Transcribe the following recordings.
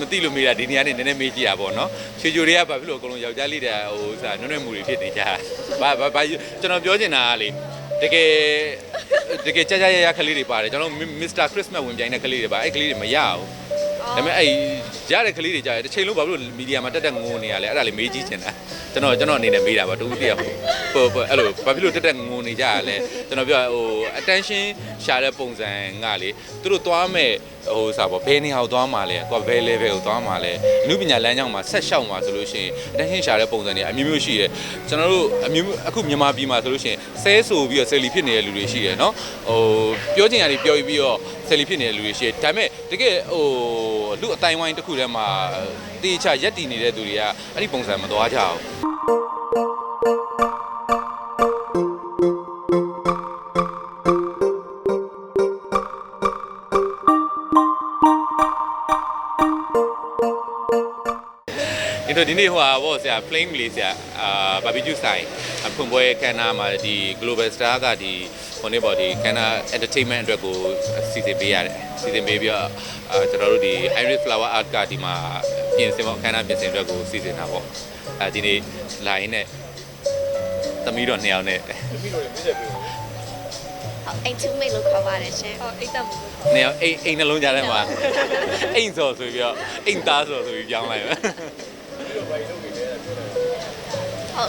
မသိလို့မေးတာဒီနေရာနေနည်းနည်းမေးကြည့်တာပေါ့နော်ချွေချိုတွေကဘာဖြစ်လို့အကုန်လုံးယောက်ျားလေးတွေဟိုစာနွဲ့နွဲ့မှုတွေဖြစ်နေကြတာဘာဘာဘာကျွန်တော်ပြောချင်တာကလေတကယ်တကယ်ကြာကြာရရကလေးတွေပါတယ်ကျွန်တော်မစ္စတာခရစ်စမတ်ဝင်ပြိုင်တဲ့ကလေးတွေပါအဲ့ကလေးတွေမရဘူးဒါပေမဲ့အဲ့ရတဲ့ကလေးတွေကြားတယ်တစ်ချိန်လုံးဘာလို့မီဒီယာမှာတက်တက်ငုံနေရလဲအဲ့ဒါလေးမေးကြည့်ချင်တာကျွန်တော်ကျွန်တော်အနေနဲ့မေးတာပါတူတူတယောက်ဟိုဟိုအဲ့လိုဘာဖြစ်လို့တက်တက်ငုံနေကြရလဲကျွန်တော်ပြောဟို attention ရှာတဲ့ပုံစံကလေသူတို့သွားမဲ့ ဟိုစားပေါ့ဘယ်နေရာကိုသွားမှာလဲကိုကဘယ် level ကိုသွားမှာလဲအနုပညာလမ်းကြောင်းမှာဆက်လျှောက်မှာဆိုလို့ရှိရင် attention ရှာတဲ့ပုံစံတွေအမျိုးမျိုးရှိတယ်ကျွန်တော်တို့အမျိုးအခုမြန်မာပြည်မှာဆိုလို့ရှိရင်ဆဲဆိုပြီးတော့ဆယ်လီဖြစ်နေတဲ့လူတွေရှိတယ်เนาะဟိုပြောချင်တာတွေပြောပြီးတော့ဆယ်လီဖြစ်နေတဲ့လူတွေရှိတယ်ဒါပေမဲ့တကယ်ဟိုလူအတိုင်းဝိုင်းတစ်ခုထဲမှာတေချာရက်တည်နေတဲ့သူတွေကအဲ့ဒီပုံစံမသွားကြဘူး ဒီတော့ဒီနေ့ဟိုဟာဗောဆရာ flame လေးဆရာအာ barbecue ဆိုင်ဖွင့်ပွဲခန်းနာမှာဒီ global star ကဒီဟိုနေ့ပေါ့ဒီခန်းနာ entertainment အတွက်ကိုစီစဉ်ပေးရတယ်စီစဉ်ပေးပြီးတော့အာကျွန်တော်တို့ဒီ iris flower art ကဒီမှာပြင်ဆင်ပေါ့ခန်းနာပြင်ဆင်အတွက်ကိုစီစဉ်တာပေါ့အဲဒီနေ့လာရင်းနဲ့သမီးတော်နှစ်ယောက်နဲ့အိမ်ချူမိတ်လို့ခေါ်ပါတယ်ရှင်ဟောအိတ်တက်မှုနှစ်ယောက်အိမ်အိမ်နှလုံးကြားထဲမှာအိမ်စော်ဆိုပြီးတော့အိမ်သားစော်ဆိုပြီးပြောင်းလိုက်မယ်ဟုတ်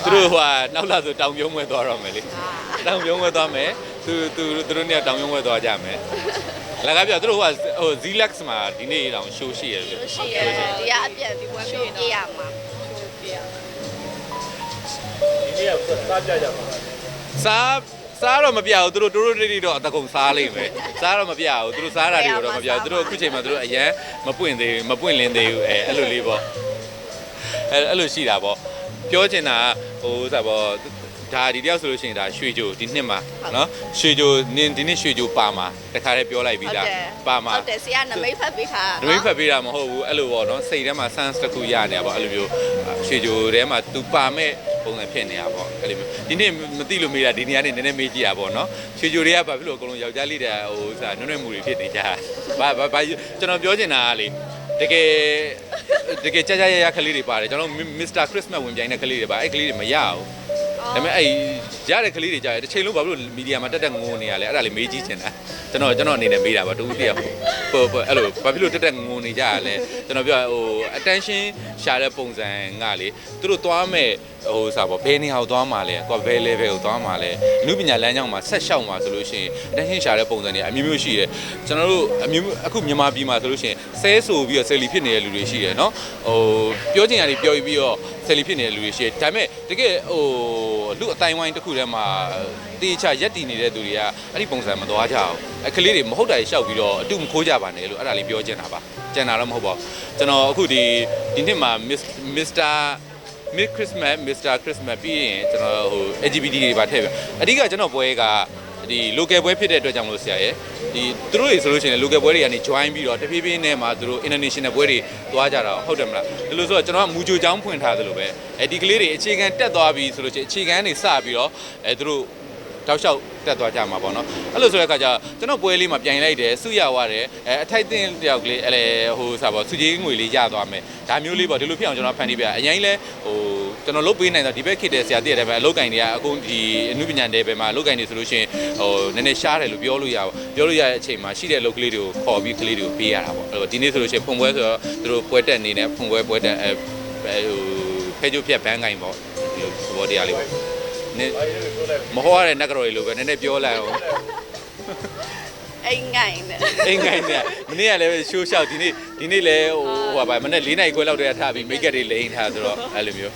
သူတို့ဟိုကနောက်လာဆိုတောင်ပြုံးဝဲသွားတော့မယ်လေတောင်ပြုံးဝဲသွားမယ်သူသူသူတို့เนี่ยတောင်ပြုံးဝဲသွားကြမယ်လကားပြသူတို့ဟိုကဟို Zlex မှာဒီနေ့တောင် show ရှိရတယ် ရှိရတယ်ဒီကအပြန်ဒီဝမ်းရှိပြရမှာ ပြရ ဒီနေ့ကစားကြကြပါ စားစားတော့မပြဘူးသူတို့တိုးတိုးတိတိတော့အတကုံစားလိမ့်မယ်စားတော့မပြဘူးသူတို့စားတာတွေတော့မပြဘူးသူတို့အခုချိန်မှာသူတို့အရန်မပွင့်သေးဘူးမပွင့်လင်းသေးဘူးအဲအဲ့လိုလေးပေါ့ အဲအဲ့လိုရှိတာပေါ့ပြောချင်တာဟိုဥစားပေါ့ဒါဒီတယောက်ဆိုလို့ရှိရင်ဒါရွှေကြိုဒီနှစ်မှာနော်ရွှေကြိုနင်းဒီနှစ်ရွှေကြိုပါမှာတခါတည်းပြောလိုက်ပြီးသားပါမှာဟုတ်တယ်ဆရာနမိတ်ဖတ်ပေးခါဒမိတ်ဖက်ပေးတာမဟုတ်ဘူးအဲ့လိုပေါ့နော်စိတ်ထဲမှာ sense တစ်ခုရနေတာပေါ့အဲ့လိုမျိုးရွှေကြိုထဲမှာ तू ပါမဲ့ပုံစံဖြစ်နေတာပေါ့အဲ့လိုမျိုးဒီနေ့မသိလို့မေးတာဒီနေရာနေနည်းနည်းမေးကြည့်တာပေါ့နော်ရွှေကြိုတွေကဘာဖြစ်လို့အကုန်လုံးယောက်ျားလေးတွေဟိုစားနွဲ့နွဲ့မှုတွေဖြစ်နေကြတာဘာဘာဘာကျွန်တော်ပြောချင်တာကလေတကယ် တကယ်ကြာကြာရရကလေးတွေပါတယ်ကျွန်တော်မစ္စတာခရစ်စမတ်ဝင်ပြိုင်တဲ့ကလေးတွေပါအဲ့ကလေးတွေမရဘူးဒါပေမဲ့အဲ့ရတဲ့ကလေးတွေကြားတယ်တစ်ချိန်လုံးဘာဖြစ်လို့မီဒီယာမှာတက်တက်ငုံနေရလဲအဲ့ဒါလေးမေးကြည့်ချင်တာကျွန်တော်ကျွန်တော်အနေနဲ့မေးတာပါတူတူတယောက်ဟိုဟိုအဲ့လိုဘာဖြစ်လို့တက်တက်ငုံနေကြရလဲကျွန်တော်ပြောဟို attention ရှာတဲ့ပုံစံကလေသူတို့သွားမဲ့ ဟိုစားပေါ့ဘယ်နေရာကိုသွားမှာလဲကိုကဘယ် level ကိုသွားမှာလဲအနုပညာလမ်းကြောင်းမှာဆက်လျှောက်မှာဆိုလို့ရှိရင် attention ရှာတဲ့ပုံစံတွေအမျိုးမျိုးရှိတယ်ကျွန်တော်တို့အမျိုးအခုမြန်မာပြည်မှာဆိုလို့ရှိရင်ဆဲဆိုပြီးတော့ဆယ်လီဖြစ်နေတဲ့လူတွေရှိတယ်เนาะဟိုပြောချင်တာတွေပြောပြီးတော့ဆယ်လီဖြစ်နေတဲ့လူတွေရှိတယ်ဒါပေမဲ့တကယ်ဟိုလူအတိုင်းဝိုင်းတစ်ခုထဲမှာတေချာရက်တည်နေတဲ့သူတွေကအဲ့ဒီပုံစံမသွားကြဘူးအခလေးတွေမဟုတ်တာတွေရှောက်ပြီးတော့အတူမခိုးကြပါနဲ့လို့အဲ့ဒါလေးပြောချင်တာပါကျန်တာတော့မဟုတ်ပါဘူးကျွန်တော်အခုဒီဒီနှစ်မှာ Mr. Mid Christmas Mr. Christmas ပြီးရင်ကျွန်တော်ဟို LGBT တွေပါထည့်ပြအဓိကကျွန်တော်ပွဲကဒီ local ပွဲဖြစ်တဲ့အတွက်ကြောင့်မလို့ဆရာရဲ့ဒီသူတို့တွေဆိုလို့ရှိရင် local ပွဲတွေကနေ join ပြီးတော့တဖြည်းဖြည်းနဲ့မှသူတို့ international ပွဲတွေသွားကြတာဟုတ်တယ်မလားဒီလိုဆိုတော့ကျွန်တော်ကမူကြိုချောင်းဖွင့်ထားသလိုပဲအဲဒီကလေးတွေအခြေခံတက်သွားပြီဆိုလို့ရှိရင်အခြေခံနေစပြီးတော့အဲသူတို့ တောက်လျှောက်တက်သွားကြမှာပေါ့နော်အဲ့လိုဆိုတဲ့အခါကျကျွန်တော်ပွဲလေးမှာပြန်လိုက်တယ်စုရသွားတယ်အဲအထိုက်တင်တယောက်ကလေးအဲလေဟိုစားပေါ့စုကြီးငွေလေးရသွားမယ်ဒါမျိုးလေးပေါ့ဒီလိုဖြစ်အောင်ကျွန်တော်ဖန်တီးပြအရင်လဲဟိုကျွန်တော်လုပ်ပေးနိုင်တော့ဒီဘက်ခေတ်တဲ့ဆရာတည့်ရတယ်ပဲအလုပ်ကင်တွေကအခုဒီအမှုပညာတဲ့ဘယ်မှာအလုပ်ကင်တွေဆိုလို့ရှိရင်ဟိုနည်းနည်းရှားတယ်လို့ပြောလို့ရပါပြောလို့ရတဲ့အချိန်မှာရှိတဲ့အလုပ်ကလေးတွေကိုခေါ်ပြီးကလေးတွေကိုပေးရတာပေါ့အဲ့တော့ဒီနေ့ဆိုလို့ရှိရင်ဖွင့်ပွဲဆိုတော့သူတို့ပွဲတက်နေနေဖွင့်ပွဲပွဲတက်အဲဟိုဖဲကျုပ်ဖြတ်ဘန်းကင်ပေါ့ဒီလိုသဘောတရားလေးပေါ့နည်း မဟောရတဲ့နဂရိုတွေလိုပဲနည်းနည်းပြောလိုက်အောင်အိမ်ငိုင်းနဲ့အိမ်ငိုင်းနဲ့မနေ့ကလည်းရှိုးလျှောက်ဒီနေ့ဒီနေ့လည်းဟိုဟိုပါမနေ့၄နိုင်ခွဲလောက်တည်းကထပြီးမိတ်ကပ်တွေလိန်ထားဆိုတော့အဲ့လိုမျိုး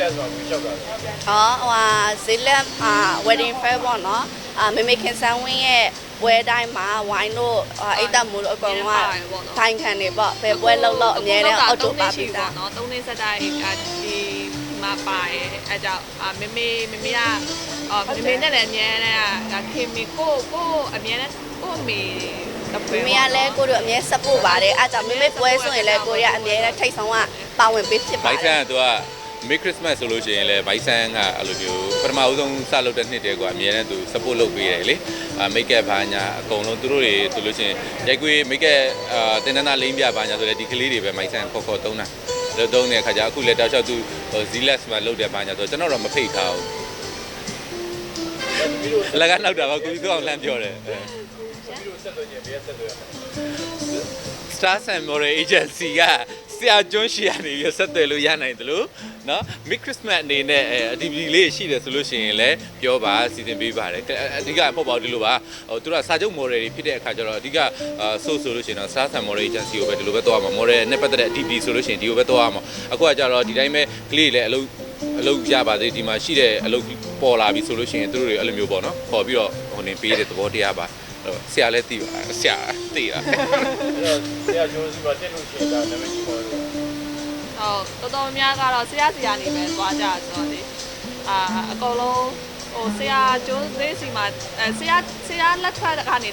တက်ဆိုတာကိုချက်တာ။အော်ဟိုဟာဇီလမ်အာ wedding fair ပေါ့နော်။အာမေမေခင်ဆန်းဝင်းရဲ့ပွဲတိုင်းမှာဝိုင်းတို့အိတ်တမိုးတို့အကုန်လုံးကတိုင်းခံနေပေါ့။ဘယ်ပွဲလောက်လောက်အများနဲ့အော်တိုပါပြီးသား။နော်။၃နေ့စက်တိုင်းဒီ မှာပါတယ်အဲကြောင့်အာမမေမမေကအော်မမေနဲ့လည်းအမြဲတမ်းဒါခင်မီကိုကိုအမြဲတမ်းကိုမေတမပွဲမေကလည်းကိုတို့အမြဲ support ပါတယ်အားကြောင့်မမေပွဲဆိုရင်လည်းကိုရအမြဲတမ်းထိတ်ဆောင်ကပါဝင်ပေးဖြစ်ပါဘိုတက်ဆန်ယ်ကသူက Merry Christmas ဆိုလို့ရှိရင်လည်းဘိုက်ဆန်ကအဲ့လိုမျိုးပထမဦးဆုံးစလုပ်တဲ့နှစ်တည်းကအများနဲ့သူ support လုပ်ပေးတယ်လေမိတ်ကပ်ဘာညာအကုန်လုံးသူတို့တွေဆိုလို့ရှိရင်ရိုက်ကွေးမိတ်ကပ်အာတင်တန်းသားလိမ့်ပြဘာညာဆိုလည်းဒီကလေးတွေပဲမိုက်ဆန်ခေါ်ခေါ်သုံးတာ လို့သုံးတဲ့အခါကျအခုလည်းတောက်လျှောက်သူဇီလက်မှာလုပ်တယ်ဘာညာဆိုကျွန်တော်တော့မဖိတ်ထားဘူးသမီးတို့အလကနောက်တာပါကိုကြီးကောင်းလှမ်းပြောတယ်သမီးတို့ဆက်သွယ်ခြင်းဘယ်ဆက်သွယ်ရမလဲ Star Sun Motor Agency ကဆရာကျွန်းရှိရနေရဆက်သွယ်လို့ရနိုင်တယ်လို့ နော် Mid Christmas အနေနဲ့အဲ activity လေးရှိတယ်ဆိုလို့ရှိရင်လည်းပြောပါစီစဉ်ပေးပါတယ်အဓိကမဟုတ်ပါဘူးဒီလိုပါဟိုသူတို့ကစာချုပ် model တွေဖြစ်တဲ့အခါကျတော့အဓိကဆိုဆိုလို့ရှိရင်တော့ SaaS model agency ကိုပဲဒီလိုပဲသွားမှာ model နဲ့ပတ်သက်တဲ့ activity ဆိုလို့ရှိရင်ဒီလိုပဲသွားမှာအခုကကျတော့ဒီတိုင်းပဲ clay လည်းအလုပ်အလုပ်ရပါသေးဒီမှာရှိတဲ့အလုပ်ပေါ်လာပြီဆိုလို့ရှိရင်သူတို့တွေအဲ့လိုမျိုးပေါ့နော်ခေါ်ပြီးတော့ဟိုနေပေးတဲ့သဘောတရားပါဆရာလည်းသိပါဆရာသိတာအဲ့တော့ဆရာကျိုးစီပါတက်လို့ရှိရင်ဒါနာမည်ကြီးပေါ် ဟုတ်တော်တော်များကတော့ဆရာစီကနေပဲသွားကြဆိုတော့လေအာအကုန်လုံးဟိုဆရာကျိုးသေးစီမှာအဲဆရာဆရာလက်ထွက်ကနေ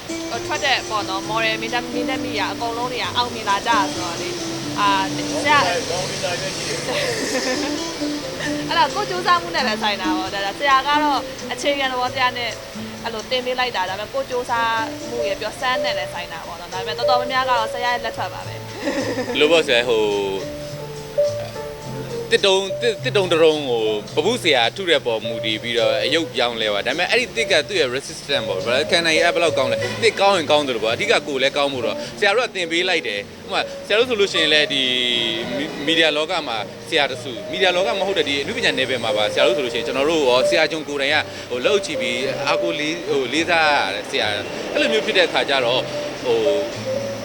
ထွက်တဲ့ပေါ့နော် model မီတာမီတာမီယာအကုန်လုံးတွေကအောင်မြင်လာကြဆိုတော့လေအာဆရာအဲ့ဘောင်းဒီတိုင်းပဲရှိတယ်အဲ့ဒါကိုစူးစမ်းမှုနဲ့ပဲဆိုင်တာပေါ့ဒါဆရာကတော့အခြေခံသဘောတရားနဲ့အဲ့လိုတင်ပေးလိုက်တာဒါပေမဲ့ကိုစူးစမ်းမှုရပြောစမ်းနဲ့လည်းဆိုင်တာပေါ့နော်ဒါပေမဲ့တော်တော်များများကတော့ဆရာရဲ့လက်ထွက်ပါပဲလို့ပေါ့ဆရာဟို တစ်တုံးတစ်တုံးတရုံးကိုပပုဆရာထုတဲ့ပေါ်မူတည်ပြီးတော့အယုတ်ပြောင်းလဲပါဒါပေမဲ့အဲ့ဒီတစ်ကသူ့ရဲ့ resistant ပေါ့ဘယ်ခံနိုင်ရဘယ်လောက်ကောင်းလဲတစ်ကောင်းရင်ကောင်းတယ်လို့ပေါ့အဓိကကိုလည်းကောင်းမှုတော့ဆရာတို့ကတင်ပေးလိုက်တယ်ဥပမာဆရာတို့ဆိုလို့ရှိရင်လည်းဒီမီဒီယာလောကမှာဆရာတစုမီဒီယာလောကမဟုတ်တဲ့ဒီအနုပညာနယ်ပယ်မှာပါဆရာတို့ဆိုလို့ရှိရင်ကျွန်တော်တို့ရောဆရာကျွန်ကိုယ်တိုင်ကဟိုလောက်ချီပြီးအာကိုလေးဟိုလေးစားရတယ်ဆရာအဲ့လိုမျိုးဖြစ်တဲ့အခါကျတော့ဟို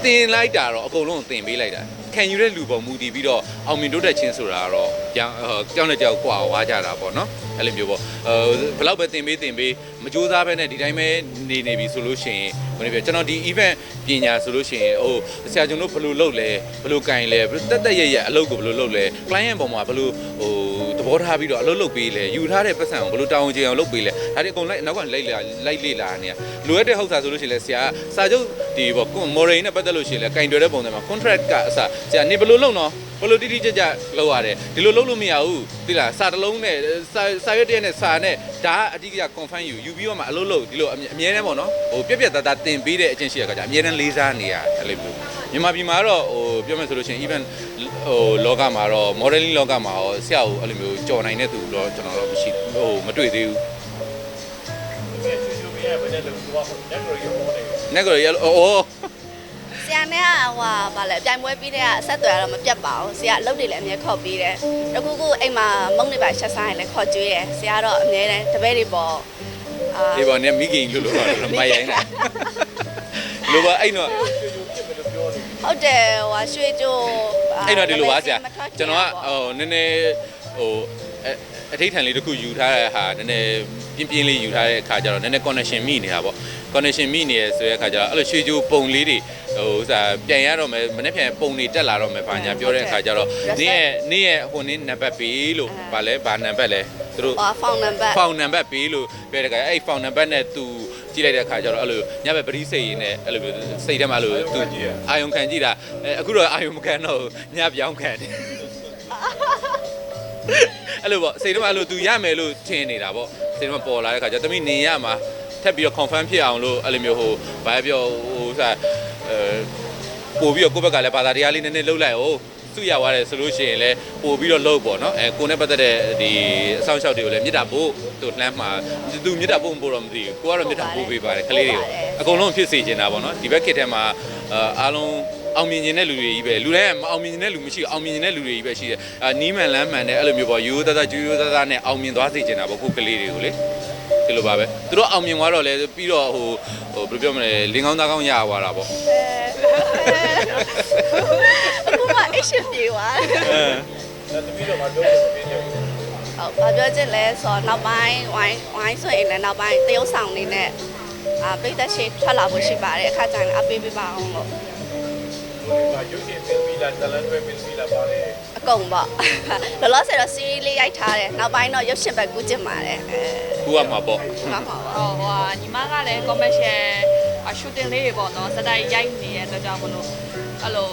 တင်လိုက်တာတော့အကုန်လုံးတင်ပေးလိုက်တာ ခံယူတဲ့လူပေါ်မူတည်ပြီးတော့အောင်မြင်တိုးတက်ခြင်းဆိုတာကတော့ကြောင်ကြောင်နဲ့ကြောက်ကွာဝါကြတာပေါ့နော်အဲ့လိုမျိုးပေါ့အဲဘယ်လောက်ပဲတင်ပေးတင်ပေးမကြိုးစားဘဲနဲ့ဒီတိုင်းပဲနေနေပြီဆိုလို့ရှိရင်ဘယ်လိုပြောကျွန်တော်ဒီ event ပညာဆိုလို့ရှိရင်ဟိုဆရာကျွန်တော်ဘယ်လိုလုပ်လဲဘယ်လိုကင်လဲတက်တက်ရရအလုပ်ကိုဘယ်လိုလုပ်လဲ client ပေါ်မှာဘယ်လိုဟိုသ ဘောထားပြီးတော့အလုပ်လုပ်ပေးလဲယူထားတဲ့ပတ်စံကိုဘယ်လိုတောင်းချင်အောင်လုပ်ပေးလဲဒါတွေအကုန်လိုက်နောက်ကလိုက်လာလိုက်လေ့လာနေရလိုအပ်တဲ့ဟုတ်စာဆိုလို့ရှိရင်လဲဆရာစာချုပ်ဒီပေါ့ moral နဲ့ပတ်သက်လို့ရှိရင်လဲကင်တွယ်တဲ့ပုံစံမှာ contract ကအစဆရာနေဘယ်လိုလုပ်နော်ဘယ်လိုတိတိကျကျလုပ်ရတယ်ဒီလိုလုပ်လို့မရဘူးသိလားစာတစ်လုံးနဲ့စာစာရွက်တစ်ရက်နဲ့စာနဲ့ဒါအဓိက confirm ယူယူပြီးတော့မှအလုပ်လုပ်ဒီလိုအမြဲတမ်းပေါ့နော်ဟိုပြက်ပြက်သားသားတင်ပေးတဲ့အချင်းရှိရကကြအမြဲတမ်းလေးစားနေရအဲ့လိုမျိုးမြန်မာပြည်မှာတော့ဟိုပြောမယ်ဆိုလို့ရှိရင် even ဟိုလောကမှာတော့ modeling လောကမှာရောဆရာကိုအဲ့လိုမျိုးကြော်နိုင်တဲ့သူတော့ကျွန်တော်တော့မရှိဟိုမတွေ့သေးဘူးဒီချူချူမင်းရဲ့ဘယ်နဲ့လို့သွားဖို့လက်ကိုရုံပေါ်နေတယ်နဲ့ကိုရအော်ဆရာနဲ့ကဟိုဟာဗာလဲပြိုင်ပွဲပြီးတဲ့ကအဆက်သွယ်ရတော့မပြတ်ပါဘူးဆရာအလုပ်တွေလည်းအများခေါ်ပြီးတယ်တကူကူအိမ်မှာမုံနေပါချက်ဆိုင်လည်းခေါ်ကျွေးတယ်ဆရာတော့အများတန်းတပည့်တွေပေါ်အာဒီပေါ်နဲ့မိခင်လို့လို့တော့မရိုင်းတာလိုပါအဲ့တော့ချူချူဖြစ်မယ်လို့ပြောနေတယ်ဟုတ်တယ်ဟို ဟာရွှေကြိုအဲ့တော့ဒီလိုပါဆရာမထွက်ခင်ကျွန်တော်ကပေါ့ဟိုနည်းနည်းဟိုအအထိတ်ထန်လေးတစ်ခုယူထားတဲ့ဟာနည်းနည်းပြင်းပြင်းလေးယူထားတဲ့အခါကျတော့နည်းနည်း connection မိနေတာပေါ့ connection မိနေရဆိုတဲ့အခါကျတော့အဲ့လိုရွှေကြိုးပုံလေးတွေဟိုဥစားပြန်ရတော့မယ်မနေ့ပြန်ပုံတွေတက်လာတော့မယ်ဘာညာပြောတဲ့အခါကျတော့နေ့ရဲ့နေ့ရဲ့ဟိုနေ့နံပါတ်ပေးလို့ဗာလဲဗာနံပါတ်လဲသူတို့ဟိုဖုန်းနံပါတ်ဖောင်နံပါတ်ပေးလို့ပြောတဲ့ခါအဲ့ဖောင်နံပါတ်နဲ့သူ ကြည့်လိုက်တဲ့ခါကျတော့အဲ့လိုညဘက်ပရိစိတ်ရင်းနဲ့အဲ့လိုစိတ်ထဲမှာအဲ့လိုသူအာယုံခံကြည့်တာအဲအခုတော့အာယုံမခံတော့ဘူးညပြောင်းခံတယ်အဲ့လိုပေါ့စိတ်ထဲမှာအဲ့လိုသူရမယ်လို့ထင်နေတာပေါ့စိတ်ထဲမှာပေါ်လာတဲ့ခါကျတော့တမိနေရမှာထပ်ပြီးတော့ confirm ဖြစ်အောင်လို့အဲ့လိုမျိုးဟိုဘာပြောဟိုစားအဲပို့ပြီးတော့ကိုယ့်ဘက်ကလည်းဘာသာတရားလေးနည်းနည်းလှုပ်လိုက်အောင် သူရသွားတယ်ဆိုလို့ရှိရင်လည်းပို့ပြီးတော့လှုပ်ပေါ့နော်အဲကိုနဲ့ပတ်သက်တဲ့ဒီအဆောင်အရှောက်တွေကိုလည်းမြစ်တာပို့သူလှမ်းမှာသူမြစ်တာပို့မပို့တော့မသိဘူးကိုကတော့မြစ်တာပို့ပေးပါတယ်ကလေးတွေကိုအကုန်လုံးဖြစ်စေချင်တာပေါ့နော်ဒီဘက်ခေတ်ထဲမှာအားလုံးအောင်မြင်နေတဲ့လူတွေကြီးပဲလူတိုင်းမအောင်မြင်နေတဲ့လူမရှိအောင်မြင်နေတဲ့လူတွေကြီးပဲရှိတယ်အာနီးမှန်လမ်းမှန်တဲ့အဲ့လိုမျိုးပေါ့ရိုးရိုးသားသားကျူးရိုးသားသားနဲ့အောင်မြင်သွားစေချင်တာပေါ့ခုကလေးတွေကိုလေဒီလိုပါပဲသူတို့အောင်မြင်သွားတော့လေပြီးတော့ဟိုဟိုဘယ်လိုပြောမလဲလင်းကောင်းသားကောင်းရသွားတာပေါ့ အခုမှအရှင်ပြေသွားတယ်အဲဒါသမီးတို့ကလုံးဝမပြင်းနေဘူးဟုတ်ဘာပြောချင်လဲဆိုတော့နောက်ပိုင်းဝိုင်းဝိုင်းဆိုရင်လည်းနောက်ပိုင်းတရုတ်ဆောင်နေနဲ့အာပိတ်သက်ရှိထွက်လာဖို့ရှိပါတယ်အခါကျရင်အပေးပေးပါအောင်လို့ဒီမှာရုပ်ရှင်သင်ပြီးလားဇလန်တွဲပြီးလားပါလေအကုန်ပေါ့လောလောဆယ်တော့ series လေးရိုက်ထားတယ်နောက်ပိုင်းတော့ရုပ်ရှင်ဘက်ကူးကျင်ပါတယ်အဲကူရမှာပေါ့မှန်ပါပါဟိုဟာညီမကလည်း commercial shooting လေးတွေပေါ့နော်စတိုင်ရိုက်နေတဲ့အတွက်ကြောင့်မလို့အဲ့လို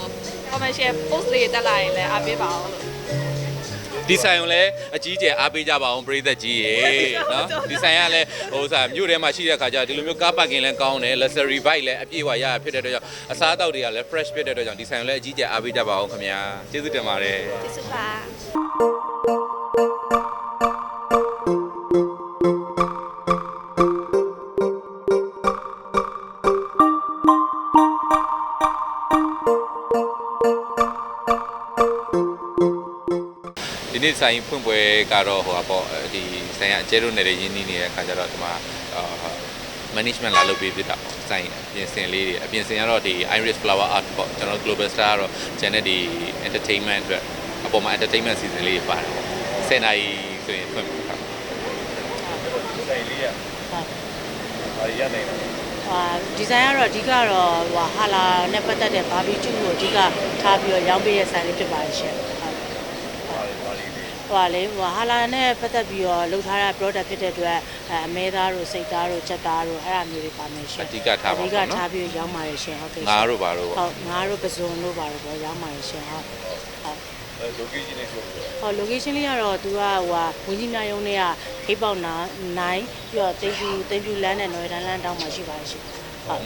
commercial post လေးတက်လာရင်လည်းအားပေးပါအောင်လို့ဒီဆိုင်ကိုလည်းအကြီးကျယ်အားပေးကြပါအောင်ပရိသတ်ကြီးရေနော်ဒီဆိုင်ကလည်းဟိုစားမြို့ထဲမှာရှိတဲ့ခါကျဒီလိုမျိုးကားပါကင်လည်းကောင်းတယ် luxury bike လည်းအပြည့်အဝရရဖြစ်တဲ့အတွက်ကြောင့်အစားအသောက်တွေကလည်း fresh ဖြစ်တဲ့အတွက်ကြောင့်ဒီဆိုင်ကိုလည်းအကြီးကျယ်အားပေးကြပါအောင်ခင်ဗျာကျေးဇူးတင်ပါတယ်ကျေးဇူးပါ နေ့ဆိုင်ဖွင့်ပွဲကတော့ဟိုပါပေါ့ဒီဆိုင်ကအကျဲတို့နယ်တွေရင်းနှီးနေတဲ့အခါကျတော့ဒီမှာအာ management လာလုပ်ပေးဖြစ်တာပေါ့ဆိုင်အပြင်ဆင်လေးတွေအပြင်ဆင်ကတော့ဒီ Iris Flower Art ပေါ့ကျွန်တော်တို့ Global Star ကတော့ကျန်တဲ့ဒီ entertainment အတွက်အပေါ်မှာ entertainment season လေးတွေပါတယ်ပေါ့10နာရီဆိုရင်ဖွင့်ပြတာဆိုင်လေးရဟာရနိုင်တယ်ဟာဒီဇိုင်းကတော့အဓိကတော့ဟိုဟာလာနဲ့ပတ်သက်တဲ့ဘာဘီကျူကိုအဓိကထားပြီးတော့ရောင်းပေးတဲ့ဆိုင်လေးဖြစ်ပါတယ်ရှင်ဟုတ်ဟာပါလေးလေး ဟိုဟာလေဟိုဟာလာနဲ့ပတ်သက်ပြီးတော့လုပ်ထားတဲ့ product ဖြစ်တဲ့အတွက်အဲအမဲသားတို့စိတ်သားတို့ချက်သားတို့အဲ့ဒါမျိုးတွေပါမယ်ရှင်အဓိကထားပါအဓိကပေါ့နော်ထားပြီးတော့ရောင်းပါတယ်ရှင်ဟုတ်ကဲ့ရှင်ငါးတို့ပါတို့ပေါ့ဟုတ်ငါတို့ပဇွန်တို့ပါတော့ပေါ့ရောင်းပါတယ်ရှင်ဟုတ်ဟုတ်အဲ location လေးဆိုတော့ဟော location လေးကတော့သူကဟိုဟာဝင်းကြီးများရုံးတွေကခိတ်ပေါက်နာ9ပြီးတော့တိတ်ပြူတိတ်ပြူလမ်းနဲ့နော်ရတန်လမ်းတောင်းမှာရှိပါတယ်ရှင်ဟုတ်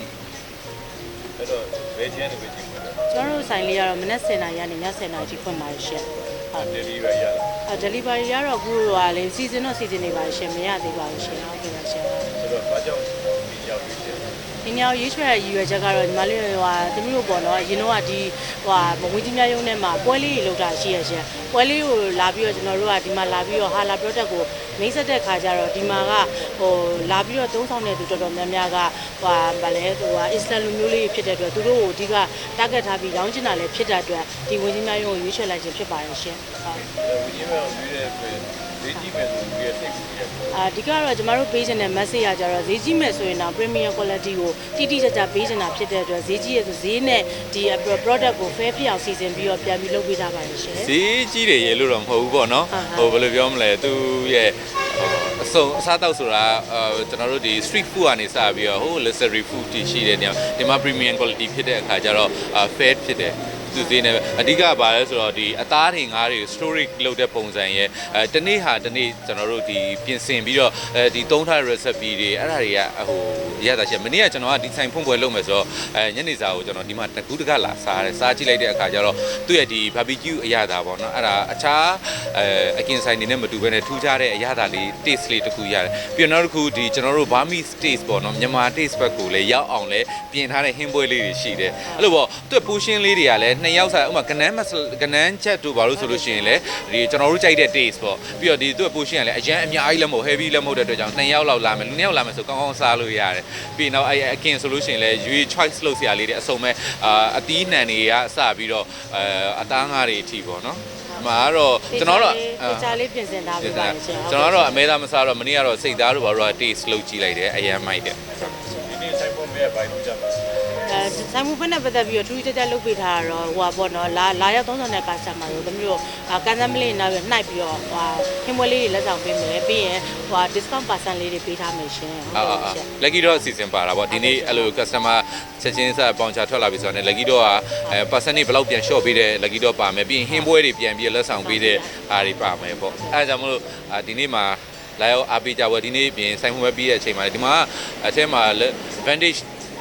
အဲ့တော့ဘယ်ချင်းနေပဲချင်းပေါ့ကျွန်တော်တို့ဆိုင်လေးကတော့မနက်7:00နာရီကနေည7:00နာရီထိဖွင့်ပါတယ်ရှင် ဟုတ်တယ်လီပဲရလာအဲ delivery ကတော့အခုဟိုဟာလေ season တော့ season နေပါရှင်မရသေးပါဘူးရှင်ဟုတ်ကဲ့ပါရှင်ဆိုတော့ဘာကြောင့်ဒီရောက်ပြီးချင်း ဒီညောင်ရေးချွဲရည်ရွယ်ချက်ကတော့ညီမလေးဟိုဟာတမီးတို့ပေါ့နော်အရင်တော့ကဒီဟိုဟာမဝင်းကြီးများရုံးထဲမှာပွဲလေးတွေလုပ်တာရှိရရှင်ပွဲလေးကိုလာပြီးတော့ကျွန်တော်တို့ကဒီမှာလာပြီးတော့ဟာလာ product ကိုမိတ်ဆက်တဲ့ခါကျတော့ဒီမှာကဟိုလာပြီးတော့သုံးဆောင်တဲ့သူတော်တော်များများကဟိုဟာဗာလဲဟိုဟာအစ္စလမ်လူမျိုးလေးဖြစ်တဲ့အတွက်သူတို့ကိုအဓိက target ထားပြီးရောင်းချင်တာလည်းဖြစ်တဲ့အတွက်ဒီဝင်းကြီးများရုံးကိုရွေးချယ်လိုက်ခြင်းဖြစ်ပါတယ်ရှင်ဟုတ်ဝင်းကြီးပဲရွေးတဲ့အတွက် ဈေးကြီးမဲ့ဆိုပြီးရစိတ်ကူးရတယ်အာဒီကတော့ကျမတို့ပေးချင်တဲ့ message ကကြတော့ဈေးကြီးမဲ့ဆိုရင်တော့ premium quality ကိုတိတိကျကျပေးချင်တာဖြစ်တဲ့အတွက်ဈေးကြီးရဲ့ဆိုဈေးနဲ့ဒီ product ကို fair ဖြစ်အောင်စီစဉ်ပြီးတော့ပြန်ပြီးလုပ်ပေးထားပါတယ်ရှင်ဈေးကြီးတယ်ရေလို့တော့မဟုတ်ဘူးပေါ့နော်ဟုတ်ဟိုဘယ်လိုပြောမလဲသူရဲ့ဟိုအစုံအစားတောက်ဆိုတာအာကျွန်တော်တို့ဒီ street food ကနေစပြီးတော့ဟို luxury food တွေရှိတဲ့နေရာဒီမှာ premium quality ဖြစ်တဲ့အခါကျတော့အာ fair ဖြစ်တယ် သူဈေးနဲ့ပဲအဓိကပါလဲဆိုတော့ဒီအသားတွေငါးတွေ storage လုပ်တဲ့ပုံစံရဲ့အဲတနေ့ဟာတနေ့ကျွန်တော်တို့ဒီပြင်ဆင်ပြီးတော့အဲဒီသုံးထားတဲ့ recipe တွေအဲ့ဒါတွေကဟိုရတာရှိတယ်မနေ့ကကျွန်တော်ကဒီဆိုင်ဖွင့်ပွဲလုပ်မယ်ဆိုတော့အဲညနေစာကိုကျွန်တော်ဒီမှာတကူးတကလာစားတယ်စားကြည့်လိုက်တဲ့အခါကျတော့သူ့ရဲ့ဒီ barbecue အရသာပေါ့နော်အဲ့ဒါအခြားအဲအကင်ဆိုင်နေနဲ့မတူဘဲနဲ့ထူးခြားတဲ့အရသာလေး taste လေးတစ်ခုရတယ်ပြီးတော့နောက်တစ်ခုဒီကျွန်တော်တို့ Burmese taste ပေါ့နော်မြန်မာ taste ဘက်ကိုလည်းရောက်အောင်လည်းပြင်ထားတဲ့ဟင်းပွဲလေးတွေရှိတယ်အဲ့လိုပေါ့သူ့ portion လေးတွေကလည်းနှစ်ယောက်စားဥပမာကနန်းမကနန်းချက်တို့ဘာလို့ဆိုလို့ရှိရင်လည်းဒီကျွန်တော်တို့ကြိုက်တဲ့ taste ပေါ့ပြီးတော့ဒီသူ့ portion ကလည်းအရင်အများကြီးလည်းမဟုတ် heavy လည်းမဟုတ်တဲ့အတွက်ကြောင့်နှစ်ယောက်လောက်လာမယ်လူနှစ်ယောက်လာမယ်ဆိုကောင်းကောင်းစားလို့ရတယ်ပြီးတော့အဲ့အကင်ဆိုလို့ရှိရင်လည်းရွေး choice လုပ်စရာလေးတွေအစုံမဲ့အာအသီးနှံတွေကစပြီးတော့အဲအသားငါးတွေအထိပေါ့နော်အမှာကတော့ကျွန်တော်တော့တေချာလေးပြင်ဆင်ထားပေးပါတယ်ရှင်ကျွန်တော်ကတော့အမဲသားမစားတော့မနေ့ကတော့စိတ်သားတို့ဘာလို့က taste လုပ်ကြည့်လိုက်တယ်အရန်မိုက်တယ်ဒီနေ့ဆိုင်ပေါ်မဲ့ဘိုင်လို့ကြမှာ အဲဆိုင်မှုဖက်နဲ့ပတ်သက်ပြီးတော့ထူးထူးခြားခြားလုပ်ပေးထားတာတော့ဟိုပါပေါ့နော်လာလာရောက်သုံးဆောင်တဲ့ကာစတမာတို့တမျိုးကန်ဆမ်းမလေးနောက်ပြီးနှိုက်ပြီးတော့ဟိုခင်းပွဲလေးတွေလက်ဆောင်ပေးမယ်ပြီးရင်ဟို discount percent လေးတွေပေးထားမယ်ရှင်ဟုတ်အာကဲ့အာရှင်လက်ဂီတော့အစီအစဉ်ပါတာပေါ့ဒီနေ့အဲ့လို customer ချက်ချင်းစပေါင်ချထွက်လာပြီဆိုတော့လက်ဂီတော့ကအဲ percentage ဘယ်လောက်ပြန် short ပေးတဲ့လက်ဂီတော့ပါမယ်ပြီးရင်ဟင်းပွဲတွေပြန်ပြီးလက်ဆောင်ပေးတဲ့အားတွေပါမယ်ပေါ့အဲဒါကြောင့်မလို့အာဒီနေ့မှာလာရောက်အားပေးကြပွဲဒီနေ့ပြင်ဆိုင်မှုပဲပြီးတဲ့အချိန်မှာဒီမှာအထဲမှာ advantage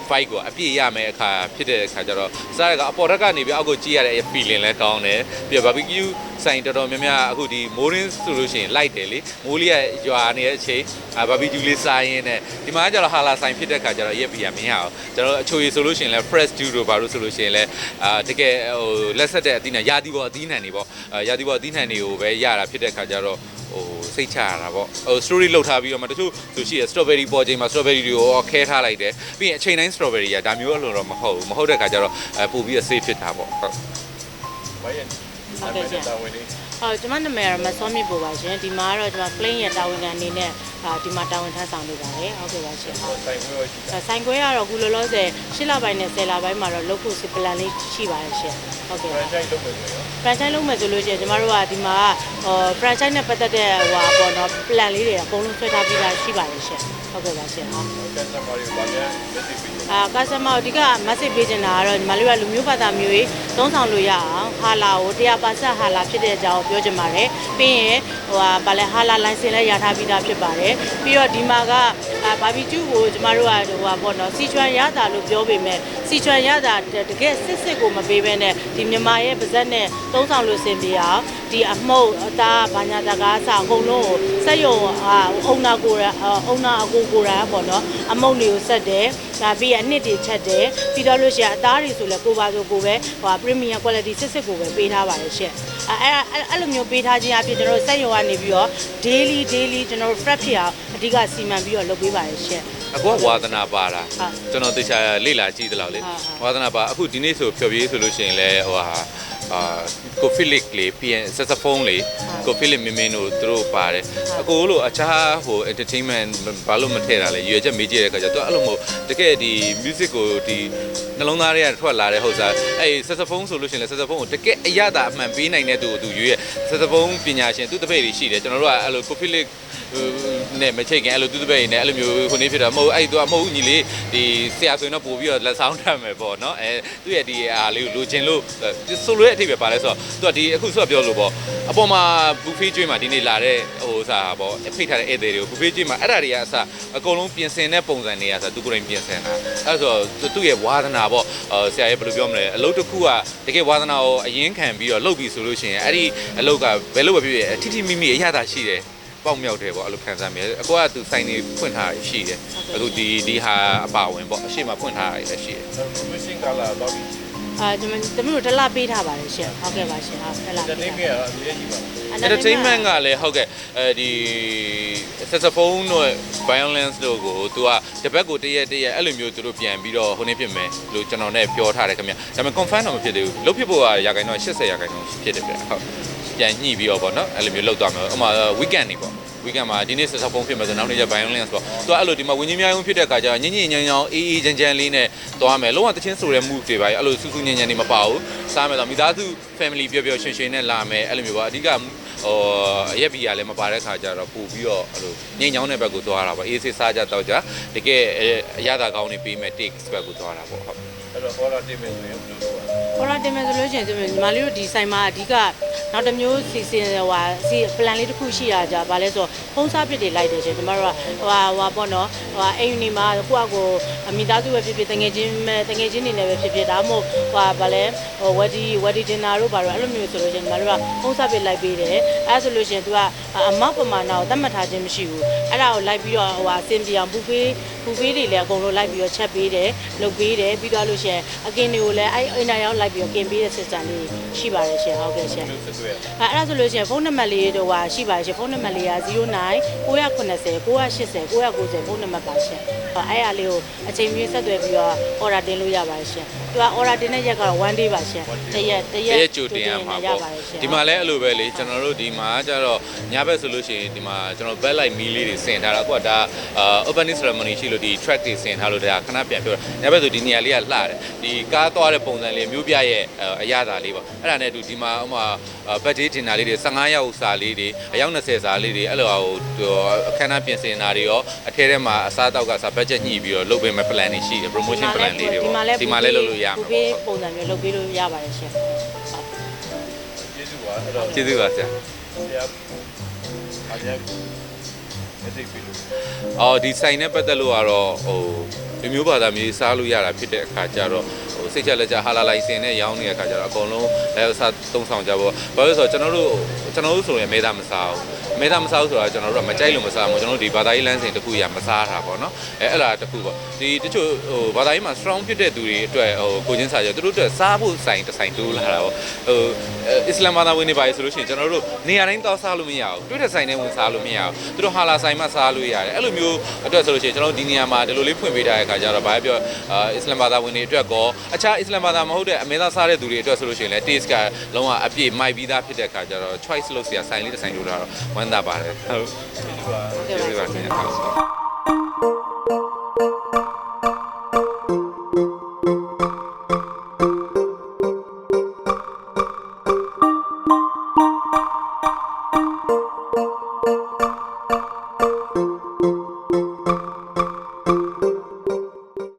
5ကိုအပြည့်ရမယ်အခါဖြစ်တဲ့အခါကျတော့စားရကအပေါ်တက်ကနေပြီးအောက်ကိုကြည့်ရတဲ့ feeling လဲကောင်းတယ်ပြီးတော့ barbecue ဆိုင်တော်တော်များများအခုဒီ morning ဆိုလို့ရှိရင် light တယ်လေမိုးလေးကရွာနေတဲ့အချိန်အာ barbecue လေးစားရင်းနဲ့ဒီမှာကျတော့ hala ဆိုင်ဖြစ်တဲ့အခါကျတော့ရက်ပြီးရမရအောင်ကျွန်တော်အချိုရည်ဆိုလို့ရှိရင်လဲ fresh juice တို့ဘာလို့ဆိုလို့ရှိရင်လဲအာတကယ်ဟိုလက်ဆက်တဲ့အသီးနှံရာသီပေါ်အသီးနှံတွေပေါ့အာရာသီပေါ်အသီးနှံတွေကိုပဲရတာဖြစ်တဲ့အခါကျတော့ဟိုစိတ်ချရတာပေါ့ဟို story လောက်ထားပြီးတော့မှတချို့ဆိုရှိရ strawberry ပေါ်ချိန်မှာ strawberry တွေကိုခဲထားလိုက်တယ်ပြီးရင်အချိန်တိုင်း strawberry ကဒါမျိုးအလိုတော့မဟုတ်ဘူးမဟုတ်တဲ့အခါကျတော့အဲပို့ပြီး safe ဖြစ်တာပေါ့ဟုတ်ဘိုင်ရဲ့ဆိုင်ပေါ်တာဝန်လေးဟုတ်ကျွန်မနာမည်ကတော့မစောမြင့်ပူပါရှင်ဒီမှာကတော့ကျွန်မ plain ရတာဝန်ခံအနေနဲ့ အာဒီမှာတာဝန်ထမ်းဆောင်နေပါတယ်ဟုတ်ကဲ့ပါရှင်ဟုတ်ဆိုင်ခွဲရောရှိတာအဲဆိုင်ခွဲကတော့အခုလောလောဆယ်၈လပိုင်းနဲ့10လပိုင်းမှာတော့လုပ်ဖို့စီပလန်လေးရှိပါတယ်ရှင်ဟုတ်ကဲ့ franchise လုပ်မယ်ဆိုရင်ရော franchise လုပ်မယ်ဆိုလို့ရှိရင်ကျမတို့ကဒီမှာဟို franchise နဲ့ပတ်သက်တဲ့ဟိုဟာပေါ့နော် plan လေးတွေအကုန်လုံးဆွဲထားပြီးသားရှိပါတယ်ရှင်ဟုတ်ကဲ့ပါရှင်ဟုတ် customer တွေဗာများ message ပေးတယ်အာ customer အဓိက message ပေးချင်တာကတော့ညီမလေးကလူမျိုးဘာသာမျိုးကြီးသုံးဆောင်လို့ရအောင်ဟာလာကို100%ဟာလာဖြစ်တဲ့အကြောင်းကိုပြောချင်ပါတယ်ပြီးရင်ဟိုဟာဗာလဲဟာလာ license လည်းရထားပြီးသားဖြစ်ပါတယ်ပြီးတော့ဒီမှာကအာဘာဘီကျူကိုကျမတို့ကဟိုဟာပေါ့နော်စီချွမ်ရတာလို့ပြောပေမဲ့စီချွမ်ရတာတကယ်စစ်စစ်ကိုမပေးဘဲနဲ့ဒီမြန်မာရဲ့ပါဇက်နဲ့သုံးဆောင်လို့ဆင်ပြေအောင် ဒီအမှုတ်အသားဘာညာတကားအစအကုန်လုံးကိုစက်ရုံအာအုံနာကိုရအုံနာအကိုကိုရပေါ့နော်အမုတ်တွေကိုဆက်တယ်ဒါပြီးရအနှစ်တွေချက်တယ်ပြီးတော့လို့ရှိရင်အသားတွေဆိုလဲကိုပါဆိုကိုပဲဟို premium quality စစ်စစ်ကိုပဲပေးထားပါတယ်ရှင့်အဲအဲ့အဲ့လိုမျိုးပေးထားခြင်းအပြင်ကျွန်တော်တို့စက်ရုံကနေပြီးတော့ daily daily ကျွန်တော်တို့ fresh ဖြစ်အောင်အဓိကစီမံပြီးတော့လုပ်ပေးပါတယ်ရှင့်အကွာဝါသနာပါတာဟုတ်ကျွန်တော်တေချာလေ့လာကြည့်သလောက်လေဟုတ်ဟုတ်ဝါသနာပါအခုဒီနေ့ဆိုဖြော်ပြေးဆိုလို့ရှိရင်လည်းဟိုဟာ အာကိုဖိလစ်လေးပြန်ဆက်ဆဖုန်းလေးကိုဖိလစ်မင်းမင်းတို့သူတို့ပါတယ်အကိုလို့အခြားဟို entertainment ဘာလို့မထည့်တာလဲရွေချက်မေးကြည့်တဲ့အခါကျတော့အဲ့လိုမဟုတ်တကယ်ဒီ music ကိုဒီနှလုံးသားတွေကထွက်လာတဲ့ဟုတ်စားအဲ့ဆက်ဆဖုန်းဆိုလို့ရှိရင်လည်းဆက်ဆဖုန်းကိုတကယ်အရသာအမှန်ပေးနိုင်တဲ့သူကိုသူရွေးရဆက်ဆဖုန်းပညာရှင်သူတပည့်တွေရှိတယ်ကျွန်တော်တို့ကအဲ့လိုကိုဖိလစ်နဲ့မချိတ်ခင်အဲ့လိုသူတပည့်နေအဲ့လိုမျိုးခုနေဖြစ်တာမဟုတ်အဲ့သူကမဟုတ်ညီလေးဒီဆရာဆိုရင်တော့ပို့ပြီးတော့လက်ဆောင်ထမ်းမယ်ပေါ့နော်အဲသူ့ရဲ့ဒီအားလေးကိုလိုချင်လို့ဆိုလိုတဲ့အထိပဲပါလဲဆိုတော့သူကဒီအခုဆိုပြောလို့ပေါ့အပေါ်မှာဘူဖေးကျွေးမှာဒီနေ့လာတဲ့ဟိုစားပေါ့ဖိတ်ထားတဲ့ဧည့်သည်တွေကိုဘူဖေးကျွေးမှာအဲ့ဒါတွေကအစအကုန်လုံးပြင်ဆင်တဲ့ပုံစံတွေကဆိုသူကိုယ်တိုင်ပြင်ဆင်တာအဲ့ဆိုတော့သူ့ရဲ့ဝါသနာပေါ့ဆရာရဲ့ဘယ်လိုပြောမလဲအလုပ်တစ်ခုကတကယ်ဝါသနာကိုအရင်ခံပြီးတော့လုပ်ပြီးဆိုလို့ရှိရင်အဲ့ဒီအလုပ်ကဘယ်လိုပဲဖြစ်ဖြစ်အထီးထီးမိမိအရသာရှိတယ်ပေါက်မြောက်တယ်ပေါ့အဲ့လိုခံစားမိတယ်အကွာကသူစိုင်းနေဖွင့်ထားရရှိတယ်အခုဒီဒီဟာအပါဝင်ပေါ့အရှိမဖွင့်ထားရလည်းရှိတယ် promotion ကလာတော့ဒီ အာကျွန်တော်သမီးတို့တစ်လပေးထားပါတယ်ရှင်ဟုတ်ကဲ့ပါရှင်ဟုတ်တစ်လပေးထား entertainment ကအမြဲရှိပါလား entertainment ကလည်းဟုတ်ကဲ့အဲဒီ saxophone တို့ violence တို့ကိုသူကတပတ်ကိုတရက်တရက်အဲ့လိုမျိုးသူတို့ပြန်ပြီးတော့ဟိုနေဖြစ်မယ်လို့ကျွန်တော်နဲ့ပြောထားတယ်ခင်ဗျဒါပေမဲ့ confirm တော့မဖြစ်သေးဘူးလုတ်ဖြစ်ဖို့ကရာခိုင်နှုန်း80ရာခိုင်နှုန်းဖြစ်တယ်ဗျဟုတ် ပြန်ညှိပြီးတော့ပေါ့နော်အဲ့လိုမျိုးလုတ်သွားမယ်ဥပမာ weekend နေပေါ့ weekend မှာဒီနေ့ saxophone ဖြစ်မယ်ဆိုနောက်နေ့ကျ violence ပေါ့သူကအဲ့လိုဒီမှာဝင်းကြီးများရုံဖြစ်တဲ့အခါကျညင်ညင်ညံညောင်းအေးအေးချမ်းချမ်းလေးနဲ့သွားမယ်လုံးဝတချင်းဆိုတဲ့ move တွေပါအဲ့လိုစူးစူးညံညံနေမပါဘူးစားမယ်ဆိုမိသားစု family ပျော်ပျော်ရွှင်ရွှင်နဲ့လာမယ်အဲ့လိုမျိုးပါအဓိကဟိုရက်ဘီကလည်းမပါတဲ့ခါကျတော့ပို့ပြီးတော့အဲ့လိုငိမ့်ချောင်းတဲ့ဘက်ကိုသွားတာပေါ့အေးစစ်စားကြတော့ကြတကယ်အရသာကောင်းနေပြီးမဲ့ take ဘက်ကိုသွားတာပေါ့ဟုတ်အဲ့တော့ horror တင်မယ်ဆိုရင်ဘယ်လိုလုပ်ရလဲဟောလာတင်မယ်ဆိုလို့ရှိရင်ဒီညီမလေးတို့ဒီဆိုင်မှာအဓိက နောက်တစ်မျိုးစီစဉ်ဟိုဟာစီ plan လေးတစ်ခုရှိရကြဗာလဲဆိုဖုန်းစားပစ်တွေလိုက်တယ်ရှင်ညီမတို့ကဟိုဟာဟိုဟာပေါ့နော်ဟိုဟာအိမ်နေမှာကိုယ့်အကို မိသားစုပဲဖြစ်ဖြစ်တငယ်ချင်းပဲတငယ်ချင်းနေလည်းပဲဖြစ်ဖြစ်ဒါမှမဟုတ်ဟိုဟာဗာလဲဟိုဝက်ဒီဝက်ဒီဒင်နာတို့ဗာတော့အဲ့လိုမျိုးဆိုလို့ရှိရင်ညီမတို့ကဖုန်းစားပစ်လိုက်ပေးတယ်အဲ့ဆိုလို့ရှိရင် तू ကအမောက်ပမာဏကိုသတ်မှတ်ထားခြင်းမရှိဘူးအဲ့ဒါကိုလိုက်ပြီးတော့ဟိုဟာအစင်ပြေအောင်ဘူဖေးဘူဖေးတွေလည်းအကုန်လုံးလိုက်ပြီးတော့ချက်ပေးတယ်လုပ်ပေးတယ်ပြီးတော့လို့ရှိရင်အကင်တွေကိုလည်းအဲ့အိမ်နိုင်ရောက်လိုက်ပြီးတော့ကင်ပေးတဲ့ system လေးရှိပါတယ်ရှင်ဟုတ်ကဲ့ရှင်မျိုးဆက်သွဲရအဲအဲ့ဒါဆိုလို့ရှိရင်ဖုန်းနံပါတ်လေးတော့ဟာရှိပါတယ်ရှင်ဖုန်းနံပါတ်လေးက09 980 980 990ဖုန်းနံပါတ်ပါရှင်အဲအဲ့အားလေးကိုအချိန်ပြည့်ဆက်သွယ်ပြီးတော့ order တင်လို့ရပါတယ်ရှင်သူက order တင်တဲ့ရက်ကတော့1 day ပါရှင်တရက်တတရက်ရက်ကြိုတင်ရမှာပေါ့ပါတယ်ရှင်ဒီမှာလည်းအဲ့လိုပဲလေကျွန်တော်တို့ဒီမှာကျတော့ညဘက်ဆိုလို့ရှိရင်ဒီမှာကျွန်တော် back light မီးလေးတွေဆင်ထားတာအခုကဒါ opening ceremony ရှိလို့ဒီ track တွေဆင်ထားလို့ဒါခဏပြန်ပြောညဘက်ဆိုဒီနေရာလေးကလှတယ်ဒီကားသွားတဲ့ပုံစံလေးမျိုးပြရဲ့အရသာလေးပေါ့အဲ့ဒါနဲ့တူဒီမှာဥမာ birthday dinner လေးတွေ15ရောက်စာလေးတွေအယောက်20စာလေးတွေအဲ့လိုဟိုအခမ်းအနားပြင်ဆင်တာတွေရောအထဲထဲမှာအစားတောက်ကစာ budget ညှိပြီးတော့လုပ်ပေးမဲ့ plan တွေရှိတယ် promotion plan လေးတွေပေါ့ဒီမှာလည်းလုပ်လို့ရမှာဘူဖေးပေါ့ပုံစံမျိုးလုပ်ပေးလို့ရပါတယ်ရှင်ကျေးဇူးပါအဲ့တော့ကျေးဇူးပါဆရာဆရာအားရ message ပေးလို့အော်ဒီဆိုင်နဲ့ပတ်သက်လို့ကတော့ဟို လူမျိုးဘာသာမျိုးစားလို့ရတာဖြစ်တဲ့အခါကျတော့ဟိုစိတ်ချလက်ချဟာလာလိုက်စင်နဲ့ရောင်းနေတဲ့အခါကျတော့အကုန်လုံးလည်းစားသုံးဆောင်ကြပေါ့ဘာလို့လဲဆိုတော့ကျွန်တော်တို့ကျွန်တော်တို့ဆိုရင်မဲသားမစားဘူးမဲသားမစားဘူးဆိုတာကျွန်တော်တို့ကမကြိုက်လို့မစားဘူးကျွန်တော်တို့ဒီဘာသာရေးလမ်းစဉ်တစ်ခုရမစားတာပေါ့နော်အဲအဲ့ဒါတစ်ခုပေါ့ဒီတချို့ဟိုဘာသာရေးမှာ strong ဖြစ်တဲ့သူတွေအတွက်ဟိုကိုချင်းစားကြသူတို့အတွက်စားဖို့ဆိုင်တစ်ဆိုင်တိုးလာတာပေါ့ဟိုအစ္စလာမ်ဘာသာဝင်တွေပါဆိုလို့ရှိရင်ကျွန်တော်တို့နေရာတိုင်းတော့စားလို့မရဘူးတွေ့တဲ့ဆိုင်တိုင်းဝင်စားလို့မရဘူးသူတို့ဟာလာဆိုင်မှာစားလို့ရတယ်အဲ့လိုမျိုးအတွက်ဆိုလို့ရှိရင်ကျွန်တော်တို့ဒီနေရာမှာဒီလိုလေးဖွင့်ပေးထားတဲ့အခါကျတော့ဘာပဲပြောအာအစ္စလာမ်ဘာသာဝင်တွေအတွက်ကောအခြားအစ္စလာမ်ဘာသာမဟုတ်တဲ့အမဲသားစားတဲ့သူတွေအတွက်ဆိုလို့ရှိရင်လည်း taste ကလုံးဝအပြည့်မိုက်ပြီးသားဖြစ်တဲ့အခါကျတော့ choice လုပ်စရာဆိုင်လေးတစ်ဆိုင်လို့တော့ဝမ်းသာပါတယ်ဟုတ်ဟုတ်ကဲ့ပါကျေးဇူးပါခင်ဗျာ